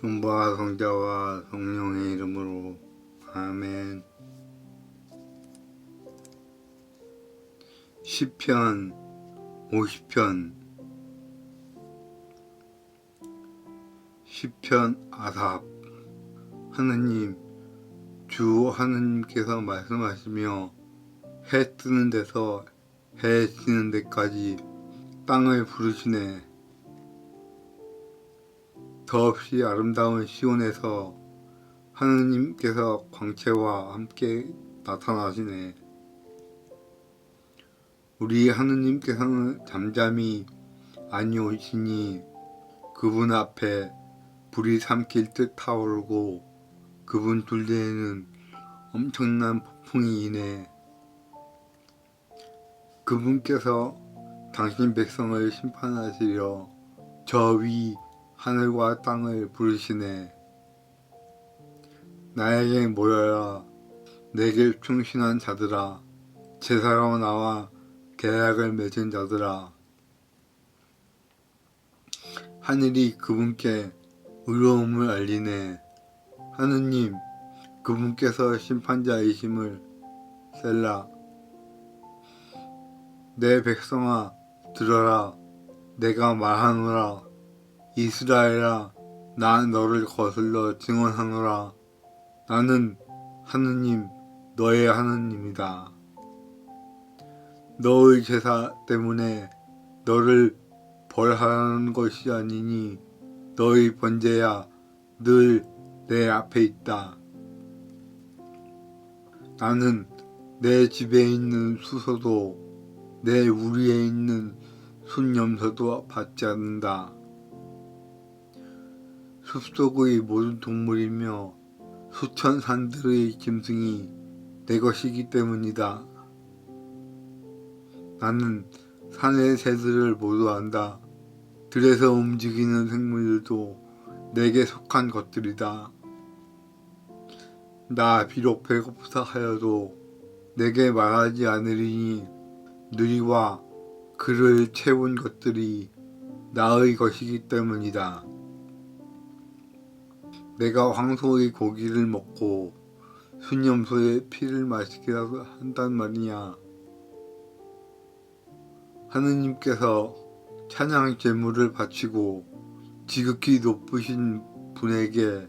성부와 성자와 성령의 이름으로. 아멘. 시편 50편. 시편 아삽. 하느님 주 하느님께서 말씀하시며 해 뜨는 데서 해 지는 데까지 땅을 부르시네 더없이 아름다운 시온에서 하느님께서 광채와 함께 나타나시네. 우리 하느님께서는 잠잠히 아니오시니 그분 앞에 불이 삼킬 듯 타오르고 그분 둘레에는 엄청난 폭풍이 이네. 그분께서 당신 백성을 심판하시려 저 위 하늘과 땅을 부르시네. 나에게 모여라. 내게 충신한 자들아. 제사로 나와 계약을 맺은 자들아. 하늘이 그분께 의로움을 알리네. 하느님, 그분께서 심판자이심을 셀라. 내 백성아, 들어라. 내가 말하노라. 이스라엘아, 나 너를 거슬러 증언하노라. 나는 하느님, 너의 하느님이다. 너의 제사 때문에 너를 벌하는 것이 아니니 너의 번제야 늘 내 앞에 있다. 나는 내 집에 있는 수소도 내 우리에 있는 순염소도 받지 않는다. 숲속의 모든 동물이며 수천 산들의 짐승이 내 것이기 때문이다. 나는 산의 새들을 모두 안다. 들에서 움직이는 생물들도 내게 속한 것들이다. 나 비록 배고프다 하여도 내게 말하지 않으리니 누리와 그를 채운 것들이 나의 것이기 때문이다. 내가 황소의 고기를 먹고 순염소의 피를 마시게 한단 말이냐. 하느님께서 찬양 제물을 바치고 지극히 높으신 분에게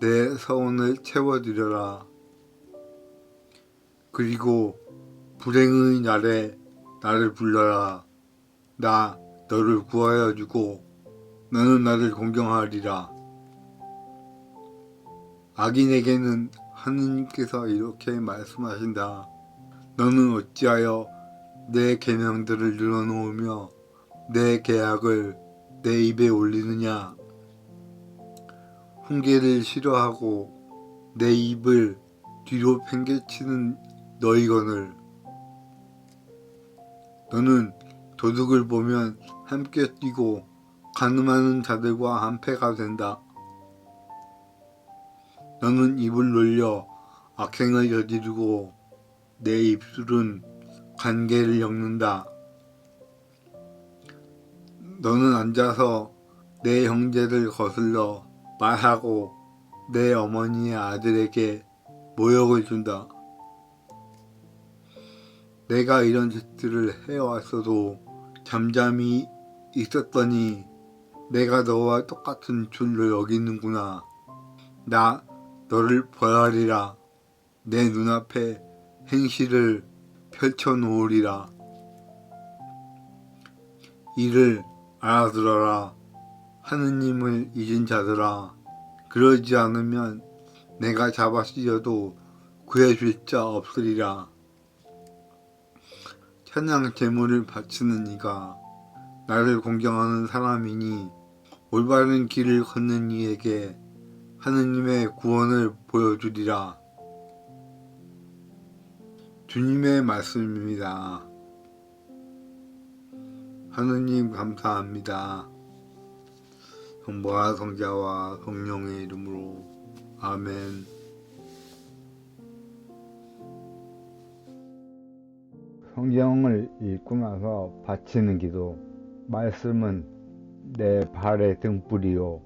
내 서원을 채워드려라. 그리고 불행의 날에 나를 불러라. 나 너를 구하여 주고 너는 나를 공경하리라. 악인에게는 하느님께서 이렇게 말씀하신다. 너는 어찌하여 내 계명들을 늘어놓으며 내 계약을 내 입에 올리느냐? 훈계를 싫어하고 내 입을 뒤로 팽개치는 너희건을 너는 도둑을 보면 함께 뛰고 가늠하는 자들과 한패가 된다. 너는 입을 놀려 악행을 저지르고 내 입술은 관계를 엮는다. 너는 앉아서 내 형제를 거슬러 말하고 내 어머니의 아들에게 모욕을 준다. 내가 이런 짓들을 해왔어도 잠잠히 있었더니 내가 너와 똑같은 줄로 여기는구나. 나 너를 벌하리라. 내 눈앞에 행실을 펼쳐 놓으리라. 이를 알아들어라. 하느님을 잊은 자들아. 그러지 않으면 내가 잡아 씌어도 구해줄 자 없으리라. 찬양 제물을 바치는 이가 나를 공경하는 사람이니 올바른 길을 걷는 이에게 하느님의 구원을 보여주리라. 주님의 말씀입니다. 하느님 감사합니다. 성부와 성자와 성령의 이름으로 아멘. 성경을 읽고 나서 바치는 기도. 말씀은 내 발의 등불이요.